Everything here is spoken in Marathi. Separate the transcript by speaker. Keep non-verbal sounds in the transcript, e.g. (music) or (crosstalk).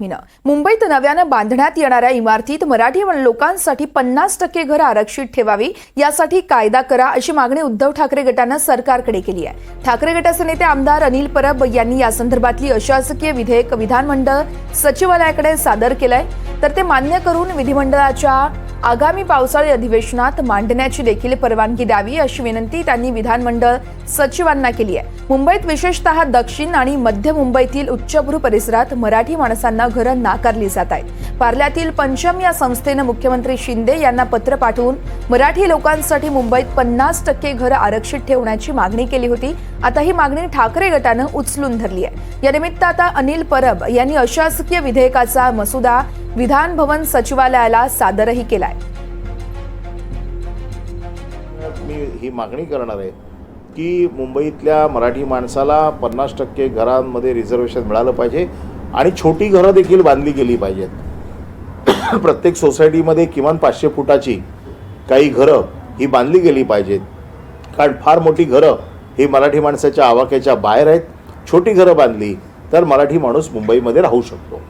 Speaker 1: मुंबईत नव्यानं बांधण्यात येणाऱ्या इमारतीत मराठी लोकांसाठी पन्नास टक्के घरं आरक्षित ठेवावी यासाठी कायदा करा अशी मागणी उद्धव ठाकरे गटानं सरकारकडे केली आहे. ठाकरे गटाचे नेते आमदार अनिल परब यांनी या संदर्भातली अशासकीय विधेयक विधानमंडळ सचिवालयाकडे सादर केलंय. तर ते मान्य करून विधिमंडळाच्या आगामी पावसाळी अधिवेशनात मांडण्याची देखील परवानगी द्यावी अशी विनंती त्यांनी विधानमंडळ सचिवांना केली आहे. मुंबईत विशेषतः दक्षिण आणि मध्य मुंबईतील उच्चभ्रू परिसरात मराठी माणसांना घरं नाकारली जात आहेत. पार्ल्यातील पंचम या संस्थेनं मुख्यमंत्री शिंदे यांना पत्र पाठवून मराठी लोकांसाठी मुंबईत पन्नास टक्के घरं आरक्षित ठेवण्याची मागणी केली होती. आता ही मागणी ठाकरे गटानं उचलून धरली आहे. यानिमित्त आता अनिल परब यांनी अशासकीय विधेयकाचा मसुदा विधान भवन सचिवालयाला सादरही केलाय.
Speaker 2: मी ही मागणी करणार आहे की मुंबईतल्या मराठी माणसाला पन्नास टक्के घरांमध्ये रिझर्वेशन मिळालं पाहिजे आणि छोटी घरं देखील बांधली गेली पाहिजेत. (coughs) प्रत्येक सोसायटीमध्ये किमान पाचशे फुटाची काही घरं ही बांधली गेली पाहिजेत. कारण फार मोठी घरं ही मराठी माणसाच्या आवाक्याच्या बाहेर आहेत. छोटी घरं बांधली तर मराठी माणूस मुंबईमध्ये राहू शकतो.